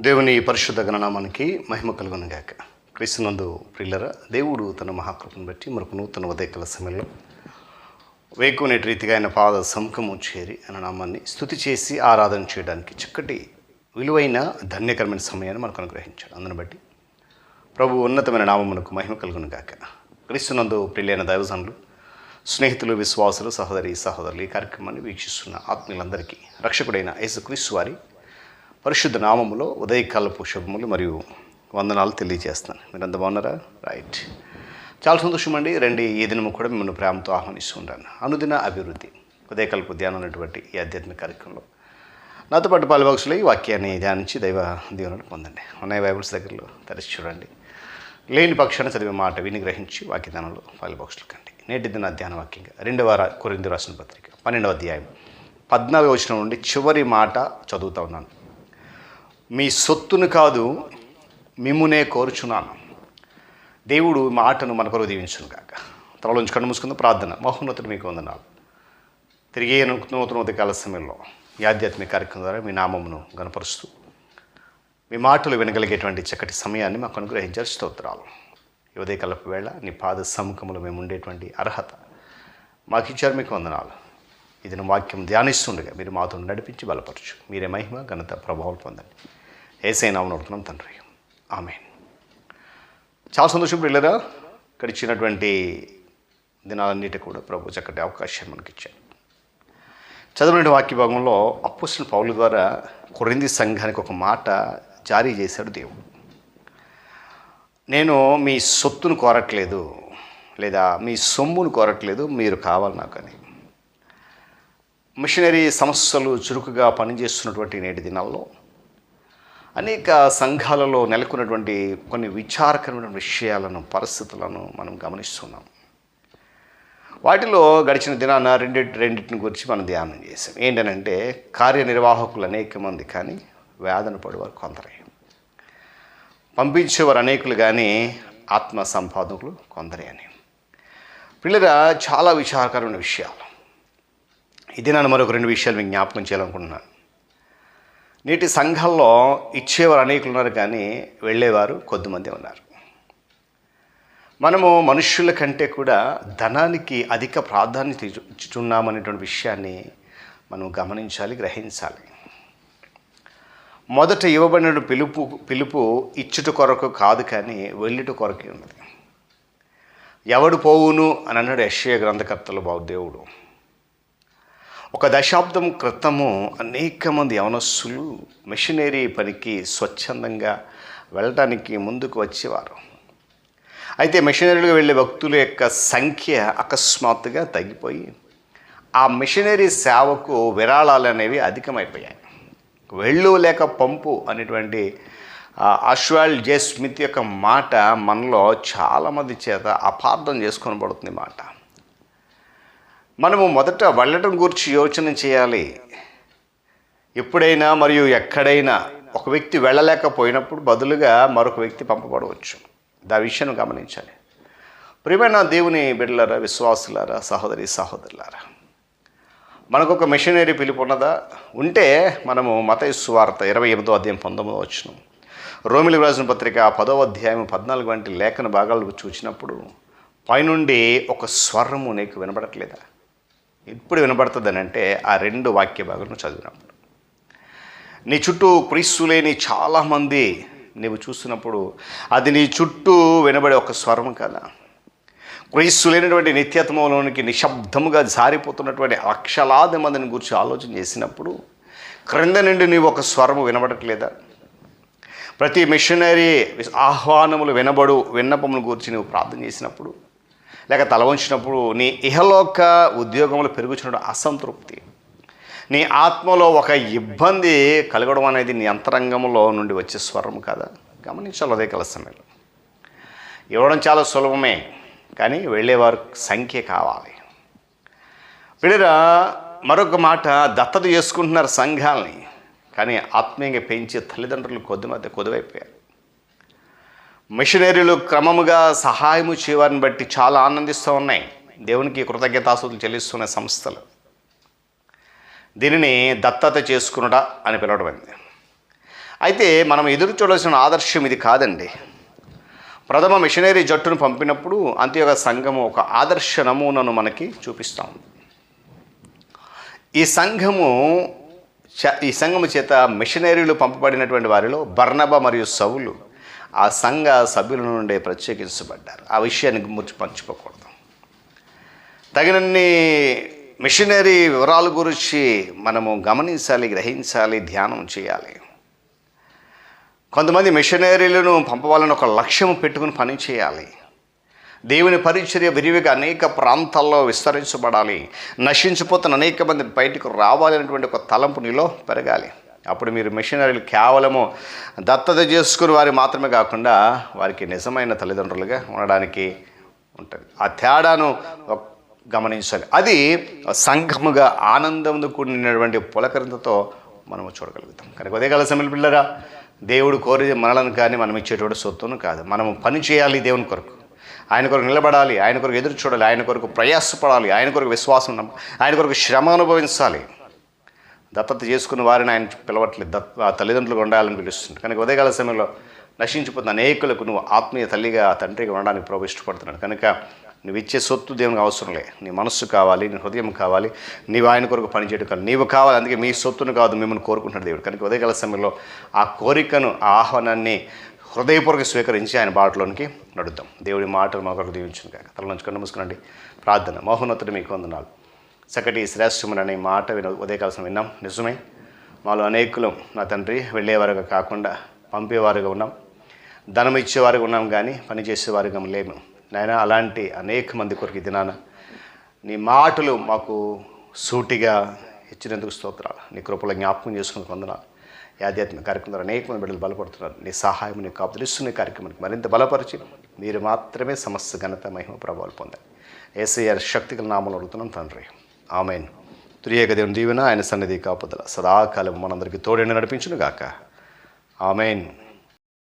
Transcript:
దేవుని పరిశుద్ధ గణనామానికి మహిమ కలుగునుగాక. క్రీస్తునందు ప్రిల్లర దేవుడు తన మహాకృపను బట్టి మరొక నూతన ఉదయకాల సమయంలో వేకునేటి రీతిగా ఆయన పాద సముఖము చేరి అన్న నామాన్ని స్థుతి చేసి ఆరాధన చేయడానికి చక్కటి విలువైన ధన్యకరమైన సమయాన్ని మనకు అనుగ్రహించాడు. అందుని బట్టి ప్రభు ఉన్నతమైన నామమునకు మహిమ కలుగునుగాక. క్రీస్తునందు ప్రియులైన దైవజనులు స్నేహితులు విశ్వాసులు సహోదరి సహోదరులు ఈ కార్యక్రమాన్ని వీక్షిస్తున్న ఆత్మీయులందరికీ రక్షకుడైన యేసుక్రీస్తు వారి పరిశుద్ధ నామములో ఉదయకాలపు శుభములు మరియు వందనాలు తెలియజేస్తాను మీరు అంత బాగున్నారా? రైట్ చాలా సంతోషం అండి. రండి ఈ దినము కూడా మిమ్మల్ని ప్రేమతో ఆహ్వానిస్తుంటాను అనుదిన అభివృద్ధి ఉదయకాలపు ధ్యానం అనేటువంటి ఈ ఆధ్యాత్మిక కార్యక్రమంలో. నాతో పాటు పాలుభాక్షులు ఈ వాక్యాన్ని ధ్యానించి దైవ దీవెనలు పొందండి. ఉన్నాయి బైబిల్స్ దగ్గరలో తెరచి చూడండి. లేని పక్షాన్ని చదివే మాట విని గ్రహించి వాక్యదానంలో పాలుభాక్షులు కండి. నేటి దిన ధ్యాన వాక్యంగా రెండవ రా- రాసిన పత్రిక పన్నెండవ అధ్యాయం పద్నాలుగు వచ్చిన నుండి చివరి మాట చదువుతా ఉన్నాను. మీ సొత్తును కాదు మిమ్మునే కోరుచున్నాను. దేవుడు మాటను మన కొరకు దీవించును కాక త్వరలో ఉంచి కన్ను మూసుకుందాం ప్రార్థన. మహోన్నతుడు మీకు వందనాలు. తిరిగే నూతన ఉదయకాల సమయంలో ఈ ఆధ్యాత్మిక కార్యక్రమం ద్వారా మీ నామమును గనపరుస్తూ మీ మాటలు వినగలిగేటువంటి చక్కటి సమయాన్ని మాకు అనుగ్రహించారు. స్తోత్రాలు. ఈ ఉదయకాలపు వేళ నీ పాద సముఖంలో మేము ఉండేటువంటి అర్హత మాకు ఇచ్చారు మీకు వందనాలు. ఇది వాక్యం ధ్యానిస్తుండగా మీరు మాతో నడిపించి బలపరచు. మీరే మహిమ ఘనత ప్రభావం పొందండి. ఏసై నామను అడుగుతున్నాం తండ్రి. ఆమె చాలా సంతోషం పిల్లరా ఇక్కడ ఇచ్చినటువంటి దినాలన్నిటి కూడా ప్రభు చక్కటి అవకాశం మనకి ఇచ్చారు చదివిన వాక్య భాగంలో అప్పుసిన పౌలు ద్వారా కొరింది సంఘానికి ఒక మాట జారీ చేశాడు దేవుడు. నేను మీ సొత్తును కోరట్లేదు లేదా మీ సొమ్మును కోరట్లేదు మీరు కావాలి నాకని. మిషనరీ సంస్థలు చురుకుగా పనిచేస్తున్నటువంటి నేటి దినాల్లో అనేక సంఘాలలో నెలకొన్నటువంటి కొన్ని విచారకరమైన విషయాలను పరిస్థితులను మనం గమనిస్తున్నాం. వాటిలో గడిచిన దినాన రెండింటి రెండింటిని గురించి మనం ధ్యానం చేసాం ఏంటనంటే కార్యనిర్వాహకులు అనేక మంది కానీ వేదన పడేవారు కొందరే. పంపించేవారు అనేకులు కానీ ఆత్మ సంపాదకులు కొందరే అని. పిల్లరా చాలా విచారకరమైన విషయాలు. ఇది నన్ను మరొక రెండు విషయాలు మీకు జ్ఞాపకం చేయాలనుకుంటున్నాను. నేటి సంఘాల్లో ఇచ్చేవారు అనేకులు ఉన్నారు కానీ వెళ్ళేవారు కొద్దిమంది ఉన్నారు. మనము మనుష్యుల కంటే కూడా ధనానికి అధిక ప్రాధాన్యత ఇచ్చు- ఇచ్చుచున్నామనేటువంటి విషయాన్ని మనం గమనించాలి గ్రహించాలి. మొదట ఇవ్వబడిన పిలుపు పిలుపు ఇచ్చుట కొరకు కాదు కానీ వెళ్ళుట కొరకే ఉన్నది. ఎవడు పోవును అని అన్నాడు యశ్య గ్రంథకర్తలు బాబు దేవుడు. ఒక దశాబ్దం క్రితము అనేక మంది యవనస్సులు మిషనరీ పనికి స్వచ్ఛందంగా వెళ్ళడానికి ముందుకు వచ్చేవారు. అయితే మిషనరీలుగా వెళ్ళే భక్తుల యొక్క సంఖ్య అకస్మాత్తుగా తగ్గిపోయి ఆ మిషనరీ సేవకు విరాళాలు అనేవి అధికమైపోయాయి. వెళ్ళు లేక పంపు అనేటువంటి అశ్వాల్ జే స్మిత్ యొక్క మాట మనలో చాలామంది చేత అపార్థం చేసుకొని పడుతుంది మాట. మనము మొదట వెళ్ళటం గురించి యోచన చేయాలి. ఎప్పుడైనా మరియు ఎక్కడైనా ఒక వ్యక్తి వెళ్ళలేకపోయినప్పుడు బదులుగా మరొక వ్యక్తి పంపబడవచ్చు. దా విషయాన్ని గమనించాలి. ప్రియమైన దేవుని బిడ్డలారా విశ్వాసులారా సహోదరి సహోదరులారా మనకు ఒక మిషనరీ పిలుపు ఉన్నదా ఉంటే మనము మత సువార్త ఇరవై ఎనిమిదో అధ్యాయం పంతొమ్మిదో వచ్చిన రోమిలి రాసిన పత్రిక పదో అధ్యాయం పద్నాలుగు వంటి లేఖన భాగాలు చూసినప్పుడు పైనుండి ఒక స్వరము నీకు వినబడట్లేదా? ఎప్పుడు వినబడుతుందని అంటే ఆ రెండు వాక్య భాగాలను చదివినప్పుడు నీ చుట్టూ క్రీస్తు లేని చాలామంది నువ్వు చూస్తున్నప్పుడు అది నీ చుట్టూ వినబడే ఒక స్వరం కదా. క్రీస్తు లేనటువంటి నిత్యత్వంలోనికి నిశ్శబ్దముగా జారిపోతున్నటువంటి లక్షలాది మందిని గురించి ఆలోచన చేసినప్పుడు క్రింద నుండి నీవు ఒక స్వరము వినబడట్లేదా? ప్రతి మిషనరీ ఆహ్వానములు వినబడు విన్నపముల గురించి నువ్వు ప్రార్థన చేసినప్పుడు లేక తల వంచినప్పుడు నీ ఇహలోక ఉద్యోగంలో పెరుగుచున్న అసంతృప్తి నీ ఆత్మలో ఒక ఇబ్బంది కలగడం అనేది నీ అంతరంగంలో నుండి వచ్చే స్వరం కదా? గమనించాలి అదే కల సమయంలో. ఇవ్వడం చాలా సులభమే కానీ వెళ్ళేవారు సంఖ్య కావాలి. వీళ్ళరా మరొక మాట దత్తత చేసుకుంటున్నారు సంఘాలని కానీ ఆత్మీయంగా పెంచే తల్లిదండ్రులు కొద్ది మధ్య కొద్దివైపోయారు. మిషనరీలు క్రమముగా సహాయము చేయవారిని బట్టి చాలా ఆనందిస్తూ ఉన్నాయి. దేవునికి కృతజ్ఞతాసులు చెల్లిస్తున్న సంస్థలు. దీనిని దత్తత చేసుకునుట అని పిలవడమైంది అయితే మనం ఎదురు చూడాల్సిన ఆదర్శం ఇది కాదండి. ప్రథమ మిషనరీ జట్టును పంపినప్పుడు అంత్యోగ సంఘము ఒక ఆదర్శ నమూనను మనకి చూపిస్తాం ఈ సంఘము ఈ సంఘము చేత మిషనరీలు పంపబడినటువంటి వారిలో బర్ణబ మరియు సవులు ఆ సంఘ సభ్యుల నుండి ప్రత్యేకించబడ్డారు. ఆ విషయాన్ని ముచ్చి పంచుకోకూడదు. తగినన్ని మిషనరీ వివరాల గురించి మనము గమనించాలి గ్రహించాలి ధ్యానం చేయాలి. కొంతమంది మిషనరీలను పంపవాలని ఒక లక్ష్యం పెట్టుకుని పని చేయాలి. దేవుని పరిచర్య విరివిగా అనేక ప్రాంతాల్లో విస్తరించబడాలి. నశించిపోతున్న అనేక మంది బయటకు రావాలనేటువంటి ఒక తలంపు నీలో పెరగాలి. అప్పుడు మీరు మిషనరీలు కేవలము దత్తత చేసుకుని వారి మాత్రమే కాకుండా వారికి నిజమైన తల్లిదండ్రులుగా ఉండడానికి ఉంటుంది. ఆ తేడాను గమనించాలి. అది సంఘముగా ఆనందంతో కూడినటువంటి పులకరింతతో మనము చూడగలుగుతాం. కనుక ఉదయకాల సమయంలో పిల్లరా దేవుడు కోరి మనలను కానీ మనం ఇచ్చేటువంటి సొత్తును కాదు. మనము పని చేయాలి దేవుని కొరకు. ఆయన కొరకు నిలబడాలి ఆయన కొరకు ఎదురు చూడాలి ఆయన కొరకు ప్రయాసపడాలి ఆయన కొరకు విశ్వాసం ఆయన కొరకు శ్రమ అనుభవించాలి. దత్తత చేసుకున్న వారిని ఆయన పిలవట్లేదు. దత్ ఆ తల్లిదండ్రులుగా ఉండాలని పిలుస్తుంది కనుక ఉదయకాల సమయంలో నశించిపోతున్న అనేకులకు నువ్వు ఆత్మీయ తల్లిగా తండ్రిగా ఉండడానికి ప్రభు ఇష్టపడుతున్నాడు. కనుక నువ్వు ఇచ్చే సొత్తు దేవునికి అవసరం లే. నీ మనస్సు కావాలి నీ హృదయం కావాలి నీవు ఆయన కొరకు పనిచేయడం కాదు నీవు కావాలి అందుకే మీ సొత్తును కాదు మిమ్మల్ని కోరుకుంటున్నాడు దేవుడు. కనుక ఉదయకాల సమయంలో ఆ కోరికను ఆ ఆహ్వానాన్ని హృదయపూర్వక స్వీకరించి ఆయన బాటలోనికి నడుద్దాం. దేవుడి మాటలు మా కొరకు దీవించును కాక తల నుంచి కన్ను మూసుకునండి ప్రార్థన. మోహనోత్తరం మీకు వందనాలు. చక్కటి శ్రేష్టములు అనే మాట విన ఉదయకాల్సిన విన్నాం. నిజమే. మాలో అనేకులం నా తండ్రి వెళ్ళేవారుగా కాకుండా పంపేవారుగా ఉన్నాం. ధనం ఇచ్చేవారుగా ఉన్నాం కానీ పనిచేసేవారుగా లేము నాయన అలాంటి అనేక మంది కొరకు దినాన నీ మాటలు మాకు సూటిగా ఇచ్చినందుకు స్తోత్రాలు. నీ కృపలో జ్ఞాపకం చేసుకుని వందనాలు ఈ ఆధ్యాత్మిక కార్యక్రమం ద్వారా అనేక మంది బిడ్డలు బలపడుతున్నారు. నీ సహాయం నీ కాపుదరిస్తున్న కార్యక్రమానికి మరింత బలపరిచి మీరు మాత్రమే సమస్త ఘనత మహిమ ప్రభావాలు పొందాలి ఏసీఆర్ శక్తిగల నామలు అడుగుతున్నాం తండ్రి. ఆమెన్. తురియేక దేవుని దీవెన ఆయన సన్నిధి కాపుదల. సదాకాలం మనందరికీ తోడైన నడిపించును గాక ఆమెన్.